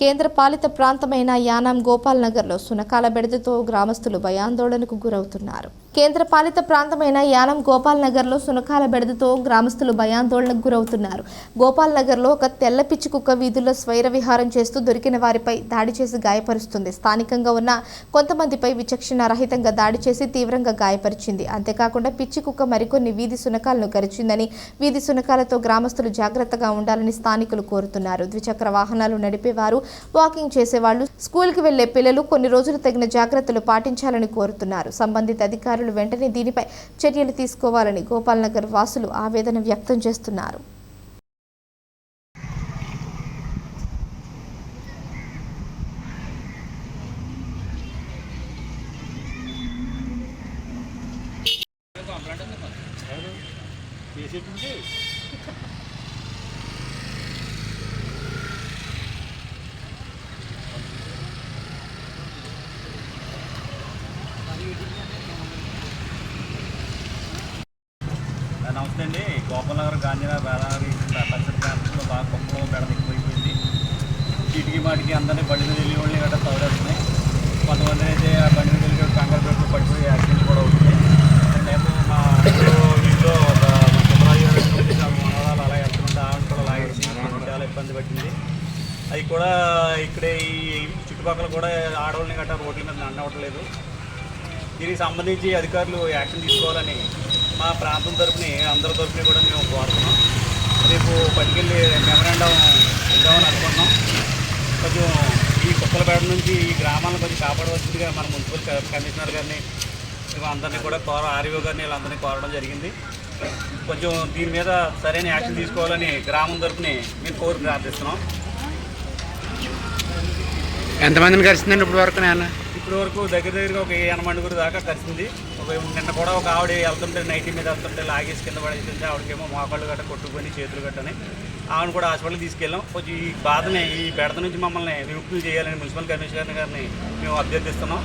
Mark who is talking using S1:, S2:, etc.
S1: కేంద్ర పాలిత ప్రాంతమైన యానాం గోపాల్ నగర్లో సునకాల బెడదతో గ్రామస్తులు భయాందోళనకు గురవుతున్నారు. కేంద్ర పాలిత ప్రాంతమైన యానం గోపాల్ నగర్లో సునకాల బెడదతో గ్రామస్తులు భయాందోళనకు గురవుతున్నారు. గోపాల్ నగర్లో ఒక తెల్ల పిచ్చి కుక్క వీధుల్లో స్వైర విహారం చేస్తూ దొరికిన వారిపై దాడి చేసి గాయపరుస్తుంది. స్థానికంగా ఉన్న కొంతమందిపై విచక్షణ రహితంగా దాడి చేసి తీవ్రంగా గాయపరిచింది. అంతేకాకుండా పిచ్చి కుక్క మరికొన్ని వీధి సునకాలను గరిచిందని వీధి సునకాలతో గ్రామస్తులు జాగ్రత్తగా ఉండాలని స్థానికులు కోరుతున్నారు. ద్విచక్ర వాహనాలు నడిపేవారు వాకింగ్ చేసేవాళ్ళు స్కూల్కి వెళ్ళే పిల్లలు కొన్ని రోజులు తగిన జాగ్రత్తలు పాటించాలని కోరుతున్నారు. సంబంధిత అధికారులు వెంటనే దీనిపై చర్యలు తీసుకోవాలని గోపాల్ నగర్ వాసులు ఆవేదన వ్యక్తం చేస్తున్నారు.
S2: వస్తుందండి అండి గోపాలనగర్ గాంధీనగర్ బేలారి పరిసర ప్రాంతంలో బాగా కుప్పలో బెడద ఎక్కువైపోయింది చీటికి మాటికి అందరినీ బండి మీద వెళ్ళి గట్రా తవలేస్తున్నాయి కొంతమంది అయితే ఆ బండి మీద వెళ్ళి కంగారు పెట్టుకు పడిపోయి యాక్సిడెంట్ కూడా అవుతున్నాయి నేను మా ఇంట్లో ఒక మా అలా వెళ్తుంటే ఆమె కూడా లాగేసి చాలా ఇబ్బంది పట్టింది. అవి కూడా ఇక్కడే ఈ చుట్టుపక్కల కూడా ఆడవాళ్ళని గట్రా రోడ్ల మీద నడవట్లేదు. దీనికి సంబంధించి అధికారులు యాక్షన్ తీసుకోవాలని మా ప్రాంతం తరపుని అందరి తరపుని కూడా మేము కోరుతున్నాం. రేపు పట్టుకెళ్ళి మెమరాండం ఇద్దామని అనుకుంటున్నాం. కొంచెం ఈ కుక్కలపేట నుంచి ఈ గ్రామాలను కొంచెం కాపాడవలసిందిగా మన మున్సిపల్ కమిషనర్ గారిని అందరినీ కూడా కోర ఆర్వో గారిని వీళ్ళందరినీ కోరడం జరిగింది. కొంచెం దీని మీద సరైన యాక్షన్ తీసుకోవాలని గ్రామం తరపుని మేము కోరి ప్రార్థిస్తున్నాం.
S3: ఎంతమందిని కలిసిందండి ఇప్పుడు వరకు నాన్న
S2: ఇప్పటి వరకు దగ్గర దగ్గరగా ఒక ఎనమండుగురు దాకా కలిసింది నిన్న కూడా ఒక ఆవిడ వెళ్తుంటే నైటీ మీద వెళ్తుంటే లాగేసి కింద పడేసింది. ఆవిడకేమో మోకాళ్ళు గట్ట కొట్టుకొని చేతులు గట్టని ఆవిడ కూడా హాస్పిటల్కి తీసుకెళ్ళాం. కొంచెం ఈ బాధని ఈ బెడద నుంచి మమ్మల్ని విముక్తులు చేయాలని మున్సిపల్ కమిషనర్ గారిని మేము అభ్యర్థిస్తున్నాం.